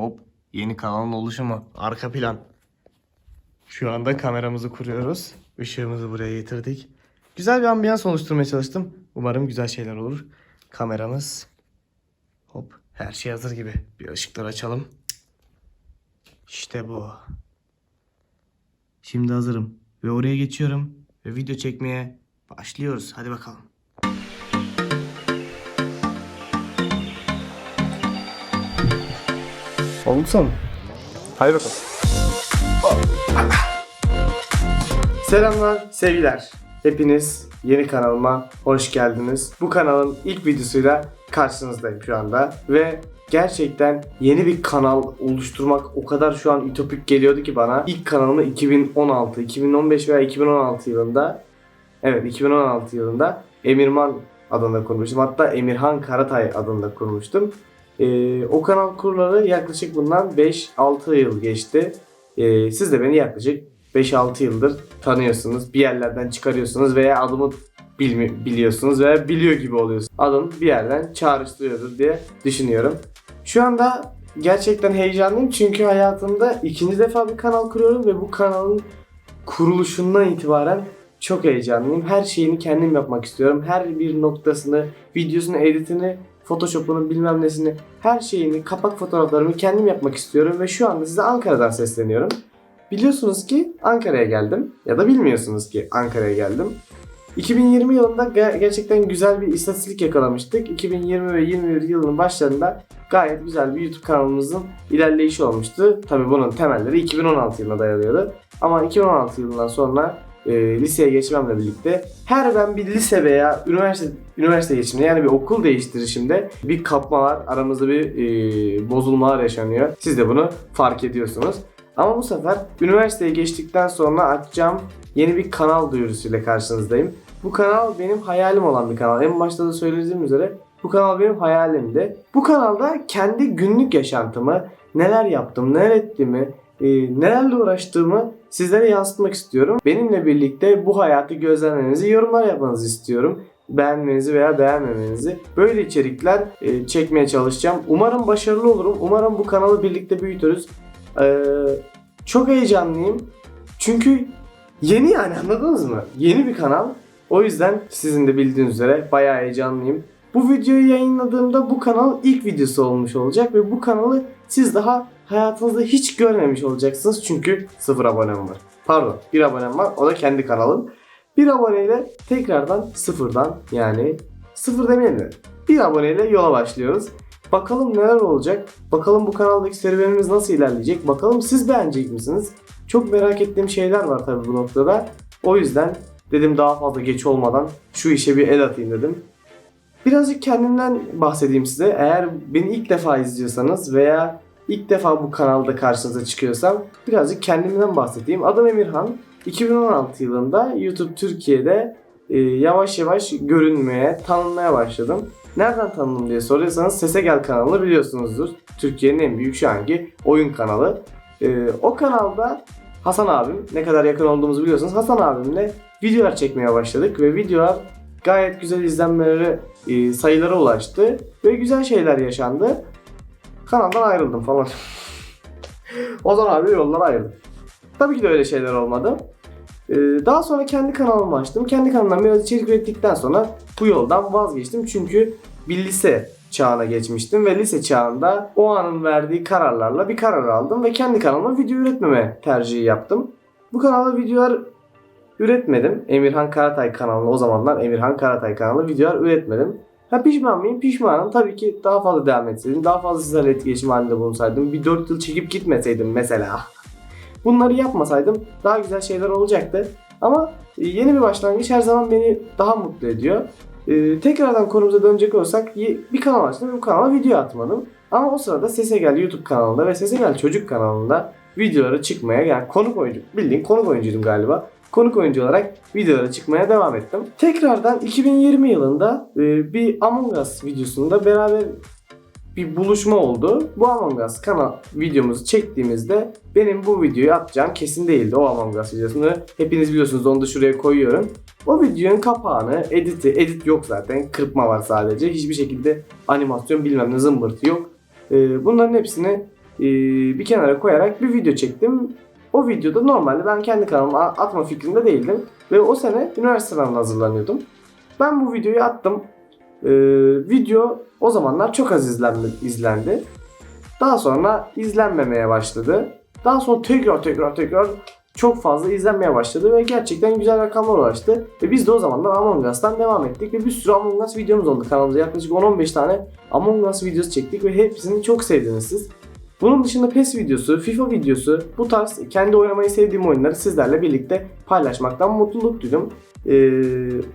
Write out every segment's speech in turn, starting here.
Hop yeni kanalın oluşumu. Arka plan. Şu anda kameramızı kuruyoruz. Işığımızı buraya getirdik. Güzel bir ambiyans oluşturmaya çalıştım. Umarım güzel şeyler olur. Kameramız. Hop her şey hazır gibi. Bir ışıkları açalım. İşte bu. Şimdi hazırım. Ve oraya geçiyorum. Ve video çekmeye başlıyoruz. Hadi bakalım. Oldu son. Hadi bakalım. Selamlar, sevgiler. Hepiniz yeni kanalıma hoş geldiniz. Bu kanalın ilk videosuyla karşınızdayım şu anda. Ve gerçekten yeni bir kanal oluşturmak o kadar şu an ütopik geliyordu ki bana. İlk kanalımı 2016, 2015 veya 2016 yılında Evet 2016 yılında Emirman adında kurmuştum. Hatta Emirhan Karatay adında kurmuştum. Ee, o kanal kurulalı yaklaşık bundan 5-6 yıl geçti. Ee, siz de beni yaklaşık 5-6 yıldır tanıyorsunuz. Bir yerlerden çıkarıyorsunuz veya adımı bilmi- biliyorsunuz veya biliyor gibi oluyorsunuz. Adım bir yerden çağrıştırıyordur diye düşünüyorum. Şu anda gerçekten heyecanlıyım çünkü hayatımda ikinci defa bir kanal kuruyorum ve bu kanalın kuruluşundan itibaren çok heyecanlıyım. Her şeyini kendim yapmak istiyorum. Her bir noktasını, videosunu, editini, Photoshop'unu bilmem nesini, her şeyini, kapak fotoğraflarımı kendim yapmak istiyorum ve şu anda size Ankara'dan sesleniyorum. Biliyorsunuz ki Ankara'ya geldim ya da bilmiyorsunuz ki Ankara'ya geldim. 2020 yılında ge- gerçekten güzel bir istatistik yakalamıştık. 2020 ve 21 yılının başlarında gayet güzel bir YouTube kanalımızın ilerleyişi olmuştu. Tabi bunun temelleri 2016 yılına dayanıyordu. Ama 2016 yılından sonra e, liseye geçmemle birlikte her ben bir lise veya üniversite üniversite geçiminde yani bir okul değiştirişimde bir kapma var. Aramızda bir e, bozulmalar yaşanıyor. Siz de bunu fark ediyorsunuz. Ama bu sefer üniversiteye geçtikten sonra açacağım yeni bir kanal duyurusuyla karşınızdayım. Bu kanal benim hayalim olan bir kanal. En başta da söylediğim üzere bu kanal benim hayalimdi. Bu kanalda kendi günlük yaşantımı, neler yaptım, neler ettiğimi, e, nelerle uğraştığımı sizlere yansıtmak istiyorum. Benimle birlikte bu hayatı gözlemlemenizi, yorumlar yapmanızı istiyorum. Beğenmenizi veya beğenmemenizi. Böyle içerikler e, çekmeye çalışacağım. Umarım başarılı olurum. Umarım bu kanalı birlikte büyütürüz. Ee, çok heyecanlıyım. Çünkü yeni yani anladınız mı? Yeni bir kanal. O yüzden sizin de bildiğiniz üzere bayağı heyecanlıyım. Bu videoyu yayınladığımda bu kanal ilk videosu olmuş olacak ve bu kanalı siz daha hayatınızda hiç görmemiş olacaksınız çünkü sıfır abonem var. Pardon bir abonem var o da kendi kanalım. Bir aboneyle tekrardan sıfırdan yani sıfır demeyelim de bir aboneyle yola başlıyoruz. Bakalım neler olacak. Bakalım bu kanaldaki serüvenimiz nasıl ilerleyecek. Bakalım siz beğenecek misiniz? Çok merak ettiğim şeyler var tabii bu noktada. O yüzden dedim daha fazla geç olmadan şu işe bir el atayım dedim. Birazcık kendimden bahsedeyim size. Eğer beni ilk defa izliyorsanız veya ilk defa bu kanalda karşınıza çıkıyorsam birazcık kendimden bahsedeyim. Adım Emirhan. 2016 yılında YouTube Türkiye'de e, yavaş yavaş görünmeye, tanınmaya başladım. Nereden tanıdım diye soruyorsanız Sese Gel kanalını biliyorsunuzdur. Türkiye'nin en büyük şu anki oyun kanalı. Ee, o kanalda Hasan abim, ne kadar yakın olduğumuzu biliyorsunuz. Hasan abimle videolar çekmeye başladık ve videolar gayet güzel izlenmeleri, e, sayılara ulaştı ve güzel şeyler yaşandı. Kanaldan ayrıldım falan. o zaman abi yollar ayrıldı. Tabii ki de öyle şeyler olmadı. Ee, daha sonra kendi kanalımı açtım. Kendi kanalımdan biraz içerik ürettikten sonra bu yoldan vazgeçtim. Çünkü bir lise çağına geçmiştim ve lise çağında o anın verdiği kararlarla bir karar aldım ve kendi kanalıma video üretmeme tercihi yaptım. Bu kanalda videolar üretmedim. Emirhan Karatay kanalına o zamanlar Emirhan Karatay kanalı videolar üretmedim. Ha pişman mıyım? Pişmanım. Tabii ki daha fazla devam etseydim. Daha fazla sizlerle etkileşim halinde bulunsaydım. Bir 4 yıl çekip gitmeseydim mesela. Bunları yapmasaydım daha güzel şeyler olacaktı. Ama e, yeni bir başlangıç her zaman beni daha mutlu ediyor. Ee, tekrardan konumuza dönecek olsak y- bir kanal açtım bu kanala video atmadım. Ama o sırada Sese Gel YouTube kanalında ve Sese Gel Çocuk kanalında videolara çıkmaya yani konuk oyuncu bildiğin konuk oyuncuydum galiba. Konuk oyuncu olarak videolara çıkmaya devam ettim. Tekrardan 2020 yılında e, bir Among Us videosunda beraber bir buluşma oldu. Bu Among Us kanal videomuzu çektiğimizde benim bu videoyu atacağım kesin değildi o Among Us videosunu. Hepiniz biliyorsunuz onu da şuraya koyuyorum. O videonun kapağını, editi, edit yok zaten. Kırpma var sadece. Hiçbir şekilde animasyon bilmem ne zımbırtı yok. Ee, bunların hepsini e, bir kenara koyarak bir video çektim. O videoda normalde ben kendi kanalıma atma fikrinde değildim. Ve o sene üniversite sınavına hazırlanıyordum. Ben bu videoyu attım. Ee, video o zamanlar çok az izlendi, izlendi. Daha sonra izlenmemeye başladı. Daha sonra tekrar tekrar tekrar çok fazla izlenmeye başladı ve gerçekten güzel rakamlar ulaştı. Ve biz de o zamanlar Among Us'tan devam ettik ve bir sürü Among Us videomuz oldu kanalımızda. Yaklaşık 10-15 tane Among Us videosu çektik ve hepsini çok sevdiniz siz. Bunun dışında PES videosu, FIFA videosu, bu tarz kendi oynamayı sevdiğim oyunları sizlerle birlikte paylaşmaktan mutluluk duydum. Ee,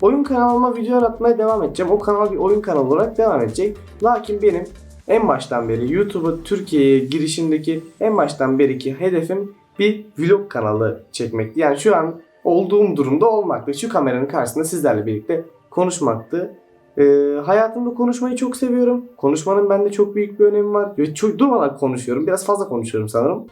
oyun kanalıma video atmaya devam edeceğim. O kanal bir oyun kanalı olarak devam edecek. Lakin benim en baştan beri YouTube'a Türkiye'ye girişimdeki en baştan beriki hedefim bir vlog kanalı çekmekti. Yani şu an olduğum durumda olmaktı. Şu kameranın karşısında sizlerle birlikte konuşmaktı. Ee, hayatımda konuşmayı çok seviyorum. Konuşmanın bende çok büyük bir önemi var. Ve çok durmadan konuşuyorum. Biraz fazla konuşuyorum sanırım.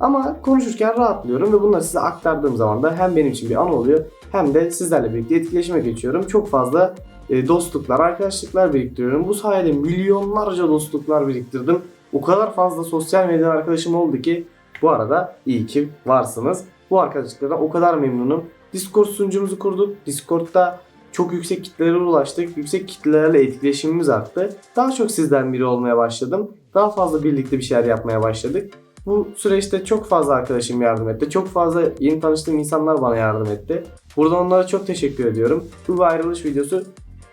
Ama konuşurken rahatlıyorum ve bunları size aktardığım zaman da hem benim için bir an oluyor hem de sizlerle birlikte etkileşime geçiyorum. Çok fazla e, dostluklar, arkadaşlıklar biriktiriyorum. Bu sayede milyonlarca dostluklar biriktirdim. O kadar fazla sosyal medya arkadaşım oldu ki bu arada iyi ki varsınız. Bu arkadaşlıklardan o kadar memnunum. Discord sunucumuzu kurduk. Discord'da çok yüksek kitlelere ulaştık. Yüksek kitlelerle etkileşimimiz arttı. Daha çok sizden biri olmaya başladım. Daha fazla birlikte bir şeyler yapmaya başladık. Bu süreçte çok fazla arkadaşım yardım etti. Çok fazla yeni tanıştığım insanlar bana yardım etti. Buradan onlara çok teşekkür ediyorum. Bu bir ayrılış videosu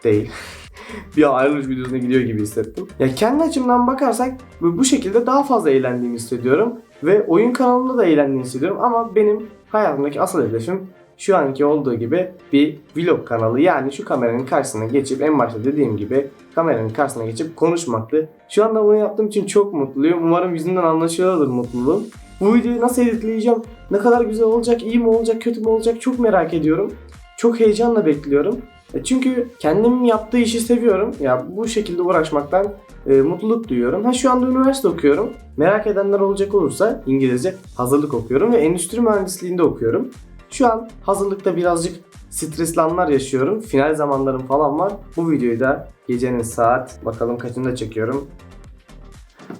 değil. bir ayrılış videosuna gidiyor gibi hissettim. Ya kendi açımdan bakarsak bu şekilde daha fazla eğlendiğimi hissediyorum. Ve oyun kanalında da eğlendiğimi hissediyorum. Ama benim hayatımdaki asıl hedefim şu anki olduğu gibi bir vlog kanalı. Yani şu kameranın karşısına geçip en başta dediğim gibi kameranın karşısına geçip konuşmaktı. Şu anda bunu yaptığım için çok mutluyum. Umarım yüzünden anlaşılıyordur mutluluğum. Bu videoyu nasıl editleyeceğim? Ne kadar güzel olacak? iyi mi olacak? Kötü mü olacak? Çok merak ediyorum. Çok heyecanla bekliyorum. E Çünkü kendim yaptığı işi seviyorum. Ya bu şekilde uğraşmaktan e, mutluluk duyuyorum. Ha şu anda üniversite okuyorum. Merak edenler olacak olursa İngilizce hazırlık okuyorum ve endüstri mühendisliğinde okuyorum. Şu an hazırlıkta birazcık stresli anlar yaşıyorum. Final zamanlarım falan var. Bu videoyu da gecenin saat bakalım kaçında çekiyorum.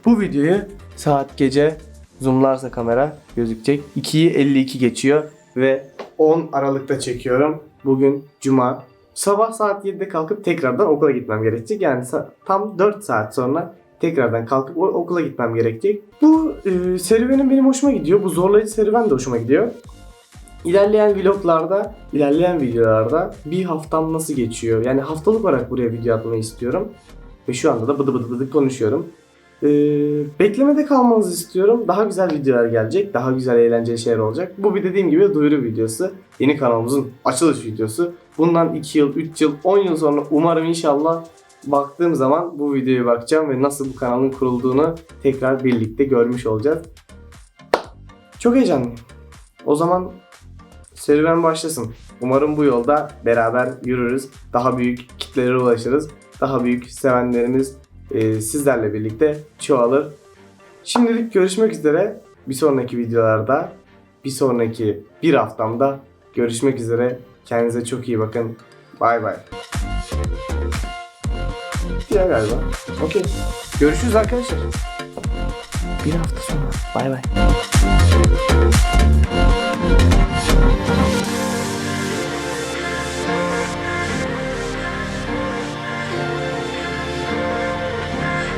Bu videoyu saat gece zoomlarsa kamera gözükecek. 2'yi 52 geçiyor ve 10 Aralık'ta çekiyorum. Bugün cuma. Sabah saat 7'de kalkıp tekrardan okula gitmem gerekecek. Yani tam 4 saat sonra tekrardan kalkıp okula gitmem gerekecek. Bu e, serüvenin benim hoşuma gidiyor. Bu zorlayıcı serüven de hoşuma gidiyor. İlerleyen vloglarda, ilerleyen videolarda bir haftam nasıl geçiyor? Yani haftalık olarak buraya video atmayı istiyorum. Ve şu anda da bıdı bıdı bıdı konuşuyorum. Ee, beklemede kalmanızı istiyorum. Daha güzel videolar gelecek. Daha güzel eğlenceli şeyler olacak. Bu bir dediğim gibi duyuru videosu. Yeni kanalımızın açılış videosu. Bundan 2 yıl, 3 yıl, 10 yıl sonra umarım inşallah baktığım zaman bu videoya bakacağım ve nasıl bu kanalın kurulduğunu tekrar birlikte görmüş olacağız. Çok heyecanlıyım. O zaman serüven başlasın. Umarım bu yolda beraber yürürüz. Daha büyük kitlelere ulaşırız. Daha büyük sevenlerimiz e, sizlerle birlikte çoğalır. Şimdilik görüşmek üzere. Bir sonraki videolarda, bir sonraki bir haftamda görüşmek üzere. Kendinize çok iyi bakın. Bay bay. Diğer galiba. Okey. Görüşürüz arkadaşlar. Bir hafta sonra. Bay bay. Thank